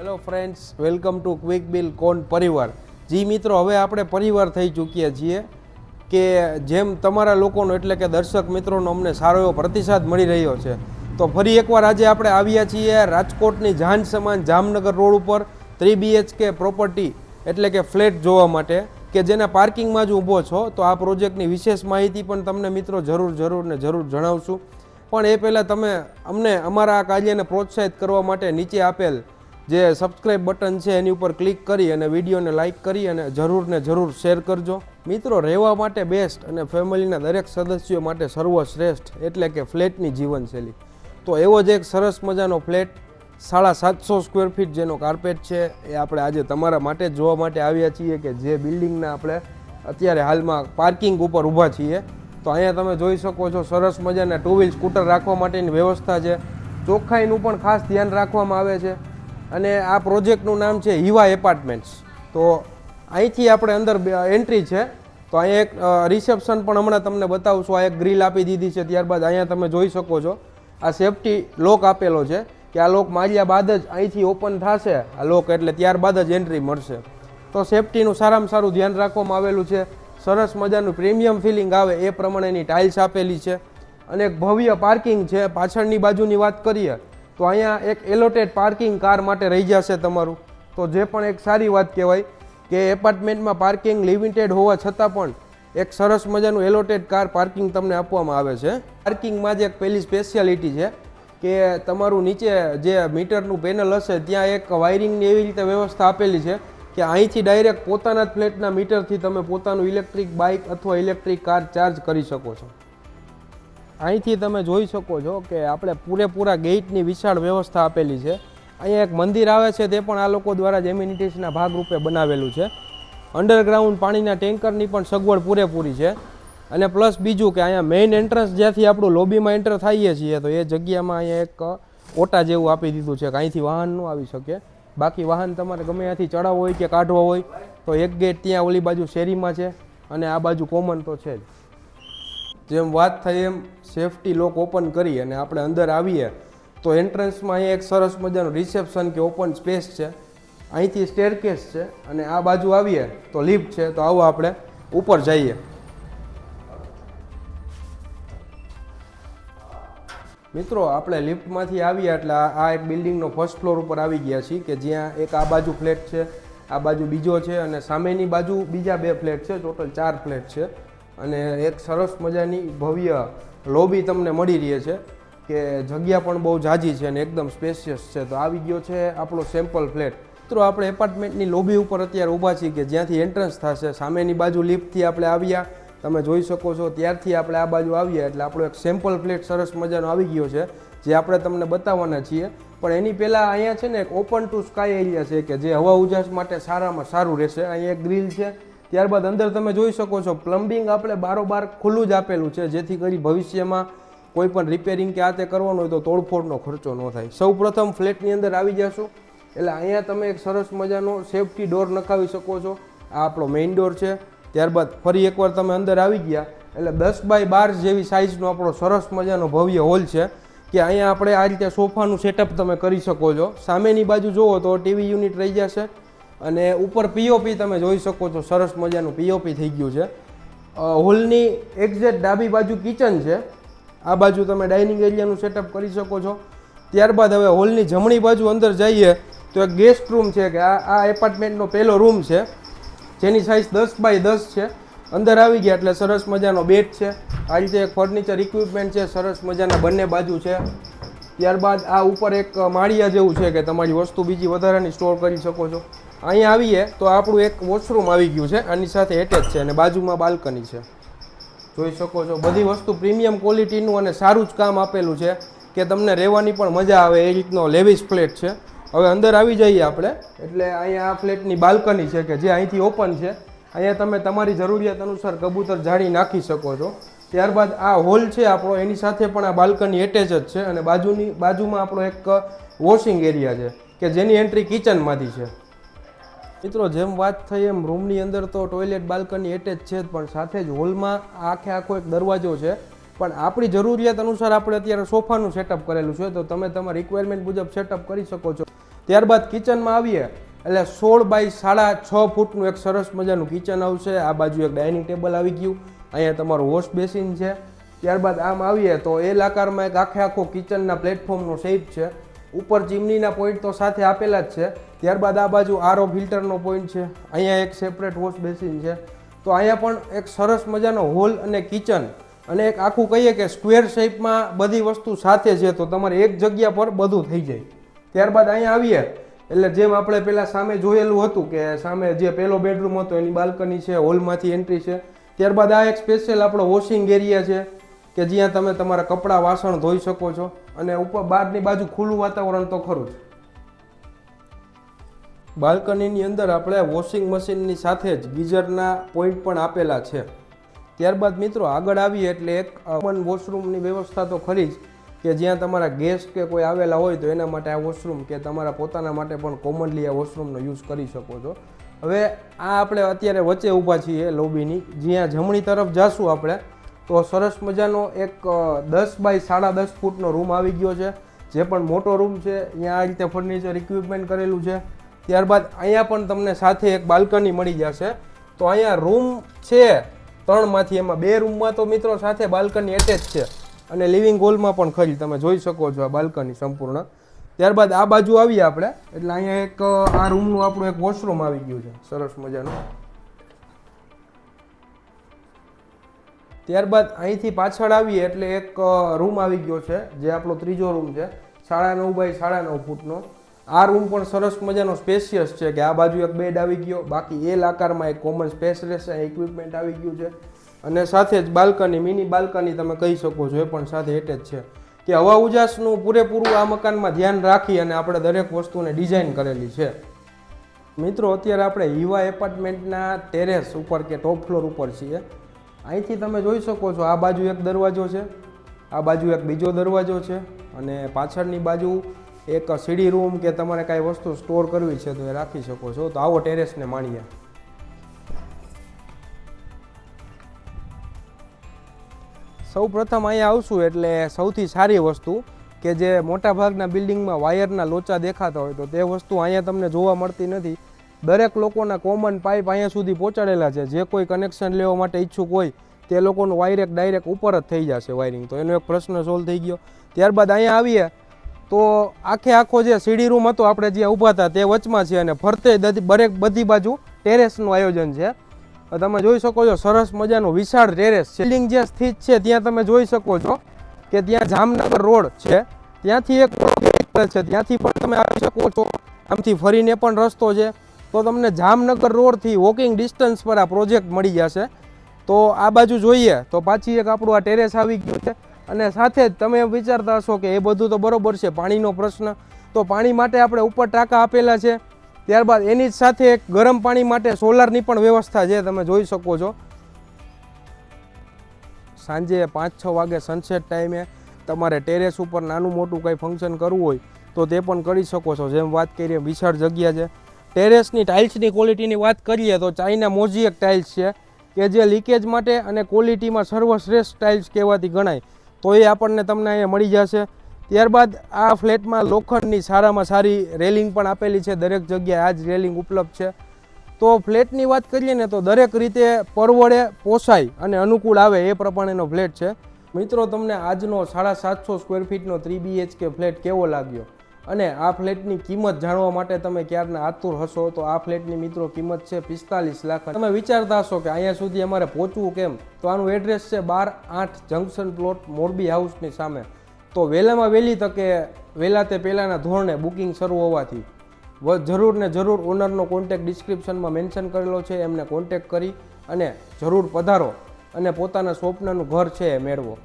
Hello friends welcome to quick bill કોન પરિવાર જી મિત્રો, હવે આપણે પરિવાર થઈ ચૂક્યા છીએ કે જેમ તમારા લોકોનો એટલે કે દર્શક મિત્રોનો અમને સારો એવો પ્રતિસાદ મળી રહ્યો છે, તો ફરી એકવાર આજે આપણે આવ્યા છીએ રાજકોટની જાન સમાન જામનગર રોડ ઉપર થ્રી બીએચકે પ્રોપર્ટી એટલે કે ફ્લેટ જોવા માટે, કે જેના પાર્કિંગમાં જ ઊભો છો, તો આ પ્રોજેક્ટની વિશેષ માહિતી પણ તમને મિત્રો જરૂર જરૂર ને જરૂર જણાવશું. પણ એ પહેલાં તમે અમને અમારા આ કાર્યને પ્રોત્સાહિત કરવા માટે નીચે આપેલ જે સબસ્ક્રાઇબ બટન છે, એની ઉપર ક્લિક કરી અને વિડીયોને લાઇક કરી અને જરૂર ને જરૂર શેર કરજો. મિત્રો, રહેવા માટે બેસ્ટ અને ફેમિલીના દરેક સદસ્યો માટે સર્વશ્રેષ્ઠ, એટલે કે ફ્લેટની જીવનશૈલી. તો એવો જ એક સરસ મજાનો ફ્લેટ, સાડા સાતસો સ્ક્વેર ફીટ જેનો કાર્પેટ છે, એ આપણે આજે તમારા માટે જોવા માટે આવ્યા છીએ કે જે બિલ્ડિંગના આપણે અત્યારે હાલમાં પાર્કિંગ ઉપર ઊભા છીએ. તો અહીંયા તમે જોઈ શકો છો સરસ મજાના ટુ વ્હીલ સ્કૂટર રાખવા માટેની વ્યવસ્થા છે. ચોખ્ખાઈનું પણ ખાસ ધ્યાન રાખવામાં આવે છે. અને આ પ્રોજેક્ટનું નામ છે હિવા એપાર્ટમેન્ટ્સ. તો અહીંથી આપણે અંદર એન્ટ્રી છે. તો અહીંયા એક રિસેપ્શન પણ હમણાં તમને બતાવશું આ એક ગ્રીલ આપી દીધી છે, ત્યારબાદ અહીંયા તમે જોઈ શકો છો. આ સેફટી લોક આપેલો છે કે આ લોક માર્યા બાદ જ અહીંથી ઓપન થશે આ લોક, એટલે ત્યારબાદ જ એન્ટ્રી મળશે. તો સેફટીનું સારામાં સારું ધ્યાન રાખવામાં આવેલું છે. સરસ મજાનું પ્રીમિયમ ફિલિંગ આવે એ પ્રમાણેની ટાઇલ્સ આપેલી છે. અને એક ભવ્ય પાર્કિંગ છે. પાછળની બાજુની વાત કરીએ તો અહીંયા એક એલોટેડ પાર્કિંગ કાર માટે રહી જશે તમારું. તો જે પણ એક સારી વાત કહેવાય કે એપાર્ટમેન્ટમાં પાર્કિંગ લિમિટેડ હોવા છતાં પણ એક સરસ મજાનું એલોટેડ કાર પાર્કિંગ તમને આપવામાં આવે છે. પાર્કિંગમાં જ એક પહેલી સ્પેશિયાલિટી છે કે તમારું નીચે જે મીટરનું પેનલ હશે, ત્યાં એક વાયરિંગની એવી રીતે વ્યવસ્થા આપેલી છે કે અહીંથી ડાયરેક્ટ પોતાના જ ફ્લેટના મીટરથી તમે પોતાનું ઇલેક્ટ્રિક બાઇક અથવા ઇલેક્ટ્રિક કાર ચાર્જ કરી શકો છો. અહીંથી તમે જોઈ શકો છો કે આપણે પૂરેપૂરા ગેટની વિશાળ વ્યવસ્થા આપેલી છે. અહીંયા એક મંદિર આવે છે, તે પણ આ લોકો દ્વારા જ એમ્યુનિટીસના ભાગરૂપે બનાવેલું છે. અંડરગ્રાઉન્ડ પાણીના ટેન્કરની પણ સગવડ પૂરેપૂરી છે. અને પ્લસ બીજું કે અહીંયા મેઇન એન્ટ્રન્સ જ્યાંથી આપણું લોબીમાં એન્ટર થઈએ છીએ, તો એ જગ્યામાં અહીંયા એક ઓટા જેવું આપી દીધું છે કે અહીંથી વાહન ન આવી શકે. બાકી વાહન તમારે ગમે ત્યાંથી ચડાવવો હોય કે કાઢવો હોય, તો એક ગેટ ત્યાં ઓલી બાજુ શેરીમાં છે અને આ બાજુ કોમન તો છે જ. જેમ વાત થઈ એમ સેફટી લોક ઓપન કરી અને આપણે અંદર આવીએ, તો એન્ટ્રન્સમાં અહીંયા એક સરસ મજાનું રિસેપ્શન કે ઓપન સ્પેસ છે. અહીંથી સ્ટેરકેસ છે અને આ બાજુ આવીએ, તો લિફ્ટ છે, તો આવો આપણે ઉપર જઈએ. મિત્રો, આપણે લિફ્ટમાંથી આવ્યા એટલે આ આ એક બિલ્ડિંગનો ફર્સ્ટ ફ્લોર ઉપર આવી ગયા છીએ કે જ્યાં એક આ બાજુ ફ્લેટ છે, આ બાજુ બીજો છે અને સામેની બાજુ બીજા બે ફ્લેટ છે ટોટલ ચાર ફ્લેટ છે. અને એક સરસ મજાની ભવ્ય લોબી તમને મળી રહી છે કે જગ્યા પણ બહુ જાજી છે અને એકદમ સ્પેશિયસ છે. તો આવી ગયો છે આપણો સેમ્પલ ફ્લેટ મિત્રો, આપણે એપાર્ટમેન્ટની લોબી ઉપર અત્યારે ઊભા છીએ કે જ્યાંથી એન્ટ્રન્સ થશે, સામેની બાજુ લિફ્ટથી આપણે આવ્યા. તમે જોઈ શકો છો ત્યારથી આપણે આ બાજુ આવ્યા એટલે આપણો એક સેમ્પલ ફ્લેટ સરસ મજાનો આવી ગયો છે, જે આપણે તમને બતાવવાના છીએ. પણ એની પહેલાં અહીંયા છે ને એક ઓપન ટુ સ્કાય એરિયા છે કે જે હવા ઉજાસ માટે સારામાં સારું રહેશે. અહીંયા એક ગ્રીલ છે ત્યારબાદ અંદર તમે જોઈ શકો છો પ્લમ્બિંગ આપણે બારોબાર ખુલ્લું જ આપેલું છે, જેથી કરી ભવિષ્યમાં કોઈ પણ રિપેરિંગ કે આ તે કરવાનું હોય તો તોડફોડનો ખર્ચો ન થાય. સૌ પ્રથમ ફ્લેટની અંદર આવી જશું, એટલે અહીંયા તમે એક સરસ મજાનો સેફટી ડોર નખાવી શકો છો, આ આપણો મેઇન ડોર છે. ત્યારબાદ ફરી એકવાર તમે અંદર આવી ગયા, એટલે દસ બાય બાર જેવી સાઇઝનો આપણો સરસ મજાનો ભવ્ય હોલ છે, કે અહીંયા આપણે આ રીતે સોફાનું સેટઅપ તમે કરી શકો છો. સામેની બાજુ જુઓ તો ટીવી યુનિટ રહી જશે અને ઉપર પીઓપી તમે જોઈ શકો છો, સરસ મજાનું પીઓપી થઈ ગયું છે. હોલની એક્ઝેક્ટ ડાબી બાજુ કિચન છે. આ બાજુ તમે ડાઇનિંગ એરિયાનું સેટઅપ કરી શકો છો. ત્યારબાદ હવે હોલની જમણી બાજુ અંદર જઈએ તો એક ગેસ્ટ રૂમ છે કે આ આ એપાર્ટમેન્ટનો પહેલો રૂમ છે. જેની સાઇઝ દસ બાય દસ છે. અંદર આવી ગયા એટલે સરસ મજાનો બેડ છે. આ રીતે એક ફર્નિચર ઇક્વિપમેન્ટ છે, સરસ મજાના બંને બાજુ છે. ત્યારબાદ આ ઉપર એક માળિયા જેવું છે કે તમારી વસ્તુ બીજી વધારાની સ્ટોર કરી શકો છો. અહીંયા આવીએ તો આપણું એક વોશરૂમ આવી ગયું છે. આની સાથે એટેચ છે અને બાજુમાં બાલ્કની છે. જોઈ શકો છો, બધી વસ્તુ પ્રીમિયમ ક્વોલિટીનું અને સારું જ કામ આપેલું છે કે તમને રહેવાની પણ મજા આવે એ રીતનો લેવિસ ફ્લેટ છે. હવે અંદર આવી જઈએ આપણે. એટલે અહીંયા આ ફ્લેટની બાલ્કની છે કે જે અહીંથી ઓપન છે. અહીંયા તમે તમારી જરૂરિયાત અનુસાર કબૂતર જાળી નાખી શકો છો. ત્યારબાદ આ હોલ છે આપણો, એની સાથે પણ આ બાલ્કની એટેચ જ છે અને બાજુની, બાજુમાં આપણો એક વોશિંગ એરિયા છે કે જેની એન્ટ્રી કિચનમાંથી છે. મિત્રો, જેમ વાત થઈ એમ રૂમની અંદર તો ટોયલેટ બાલ્કની એટેચ છે જ, પણ સાથે જ હોલમાં આખે આખો એક દરવાજો છે. પણ આપણી જરૂરિયાત અનુસાર આપણે અત્યારે સોફાનું સેટઅપ કરેલું છે. તો તમે તમારી રિક્વાયરમેન્ટ મુજબ સેટઅપ કરી શકો છો. ત્યારબાદ કિચનમાં આવીએ. એટલે સોળ બાય સાડા છ ફૂટનું એક સરસ મજાનું કિચન આવશે. આ બાજુ એક ડાઇનિંગ ટેબલ આવી ગયું. અહીંયા તમારું વોશ બેસિન છે. ત્યારબાદ આમ આવીએ તો એલ આકારમાં એક આખે આખો કિચનના પ્લેટફોર્મનો શેપ છે. ઉપર ચીમનીના પોઈન્ટ તો સાથે આપેલા જ છે. ત્યારબાદ આ બાજુ આરો ફિલ્ટરનો પોઈન્ટ છે. અહીંયા એક સેપરેટ વોશ બેસિન છે. તો અહીંયા પણ એક સરસ મજાનો હોલ અને કિચન અને એક આખું કહીએ કે સ્ક્વેર શેપમાં બધી વસ્તુ સાથે છે, તો તમારે એક જગ્યા પર બધું થઈ જાય. ત્યારબાદ અહીંયા આવીએ, એટલે જેમ આપણે પહેલાં સામે જોયેલું હતું કે સામે જે પહેલો બેડરૂમ હતો, એની બાલ્કની છે હોલમાંથી એન્ટ્રી છે. ત્યારબાદ આ એક સ્પેશિયલ આપણો વોશિંગ એરિયા છે, કે જ્યાં તમે તમારા કપડાં વાસણ ધોઈ શકો છો. અને ઉપર બહારની બાજુ ખુલ્લું વાતાવરણ તો ખરું જ. બાલ્કનીની અંદર આપણે વોશિંગ મશીનની સાથે જ ગીઝરના પોઈન્ટ પણ આપેલા છે. ત્યારબાદ મિત્રો આગળ આવીએ એટલે એક કોમન વોશરૂમની વ્યવસ્થા તો ખરી જ કે જ્યાં તમારા ગેસ્ટ કે કોઈ આવેલા હોય તો એના માટે આ વોશરૂમ કે તમારા પોતાના માટે પણ કોમનલી આ વોશરૂમનો યુઝ કરી શકો છો. હવે આ આપણે અત્યારે વચ્ચે ઊભા છીએ લોબીની જ્યાં જમણી તરફ જાશું આપણે, તો સરસ મજાનો એક દસ બાય સાડા દસ ફૂટનો રૂમ આવી ગયો છે. જે પણ મોટો રૂમ છે અહીંયા આ રીતે ફર્નિચર ઇક્વિપમેન્ટ કરેલું છે. ત્યારબાદ અહીંયા પણ તમને સાથે એક બાલ્કની મળી જશે. તો અહીંયા રૂમ છે, ત્રણમાંથી એમાં બે રૂમમાં તો મિત્રો સાથે બાલ્કની એટેચ છે. અને લિવિંગ હોલમાં પણ ખરી, તમે જોઈ શકો છો આ બાલ્કની સંપૂર્ણ. ત્યારબાદ આ બાજુ આવીએ આપણે. એટલે અહીંયા એક, આ રૂમનું આપણું એક વોશરૂમ આવી ગયું છે. સરસ મજાનું. ત્યારબાદ અહીંથી પાછળ આવીએ એટલે એક રૂમ આવી ગયો છે, જે આપણો ત્રીજો રૂમ છે. સાડા નવ બાય સાડા નવ ફૂટનો. આ રૂમ પણ સરસ મજાનો સ્પેશિયસ છે કે આ બાજુ એક બેડ આવી ગયો. બાકી એલ આકારમાં એક કોમન સ્પેસ રહેશે. ઇક્વિપમેન્ટ આવી ગયું છે. અને સાથે જ બાલ્કની મિની બાલ્કની તમે કહી શકો છો, એ પણ સાથે એટેચ છે. કે હવા ઉજાસનું પૂરેપૂરું આ મકાનમાં ધ્યાન રાખી અને આપણે દરેક વસ્તુને ડિઝાઇન કરેલી છે. મિત્રો, અત્યારે આપણે હિવા એપાર્ટમેન્ટના ટેરેસ ઉપર કે ટોપ ફ્લોર ઉપર છીએ. અહીંથી તમે જોઈ શકો છો, આ બાજુ એક દરવાજો છે, આ બાજુ એક બીજો દરવાજો છે અને પાછળની બાજુ એક સીડી રૂમ કે તમારે કાંઈ વસ્તુ સ્ટોર કરવી છે તો એ રાખી શકો છો. તો આવો ટેરેસને માણીએ. સૌ પ્રથમ અહીંયા આવશું એટલે સૌથી સારી વસ્તુ કે જે મોટા ભાગના બિલ્ડિંગમાં વાયરના લોચા દેખાતા હોય તો તે વસ્તુ અહીંયા તમને જોવા મળતી નથી. દરેક લોકોના કોમન પાઇપ અહીંયા સુધી પહોંચાડેલા છે. જે કોઈ કનેક્શન લેવા માટે ઈચ્છુક હોય તે લોકોનું વાયર એક ડાયરેક્ટ ઉપર જ થઈ જશે વાયરિંગ. તો એનો એક પ્રશ્ન સોલ્વ થઈ ગયો. ત્યારબાદ અહીંયા આવીએ. તો આખે આખો જે સીડી રૂમ હતો આપણે જ્યાં ઊભા હતા તે વચમાં છે અને ફરતે દરેક બધી બાજુ ટેરેસનું આયોજન છે. તમે જોઈ શકો છો, સરસ મજાનું વિશાળ ટેરેસ સિલિંગ જે સ્થિત છે ત્યાં તમે જોઈ શકો છો કે ત્યાં જામનગર રોડ છે. ત્યાંથી એક છે ત્યાંથી પણ તમે આવી શકો છો. આમથી ફરીને પણ રસ્તો છે. તો તમને જામનગર રોડથી વોકિંગ ડિસ્ટન્સ પર આ પ્રોજેક્ટ મળી જશે. તો આ બાજુ જોઈએ. તો પાછી એક આપણું આ ટેરેસ આવી ગયું છે. અને સાથે જ તમે વિચારતા હશો કે એ બધું તો બરોબર છે, પાણીનો પ્રશ્ન. તો પાણી માટે આપણે ઉપર ટાંકા આપેલા છે. ત્યારબાદ એની જ સાથે એક ગરમ પાણી માટે સોલારની પણ વ્યવસ્થા છે, તમે જોઈ શકો છો. સાંજે પાંચ છ વાગે સનસેટ ટાઈમે તમારે ટેરેસ ઉપર નાનું મોટું કંઈ ફંક્શન કરવું હોય તો તે પણ કરી શકો છો. જેમ વાત કરીએ વિશાળ જગ્યા છે. ટેરેસની ટાઇલ્સની ક્વોલિટીની વાત કરીએ તો ચાઇના મોજી એક ટાઇલ્સ છે, કે જે લીકેજ માટે અને ક્વોલિટીમાં સર્વશ્રેષ્ઠ ટાઇલ્સ કહેવાતી ગણાય. તો એ આપણને તમને અહીંયા મળી જશે. ત્યારબાદ આ ફ્લેટમાં લોખંડની સારામાં સારી રેલિંગ પણ આપેલી છે. દરેક જગ્યાએ આ જ રેલિંગ ઉપલબ્ધ છે. તો ફ્લેટની વાત કરીએ ને તો દરેક રીતે પરવડે, પોસાય અને અનુકૂળ આવે એ પ્રમાણેનો ફ્લેટ છે. મિત્રો, તમને આજનો સાડા સાતસો સ્ક્વેર ફીટનો થ્રી બીએચકે ફ્લેટ કેવો લાગ્યો? અને આ ફ્લેટની કિંમત જાણવા માટે તમે ક્યારના આતુર હશો તો આ ફ્લેટની મિત્રો કિંમત છે પિસ્તાલીસ લાખ તમે વિચારતા હશો કે અહીંયા સુધી અમારે પહોંચવું કેમ? તો આનું એડ્રેસ છે બાર આઠ જંકશન પ્લોટ મોરબી હાઉસની સામે. તો વહેલામાં વહેલી તકે વહેલા તે પહેલાંના ધોરણે બુકિંગ શરૂ હોવાથી. જરૂર ને જરૂર ઓનરનો કોન્ટેક્ટ ડિસ્ક્રિપ્શનમાં મેન્શન કરેલો છે, એમને કોન્ટેક્ટ કરી અને જરૂર પધારો અને પોતાના સ્વપ્નનું ઘર છે એ મેળવો.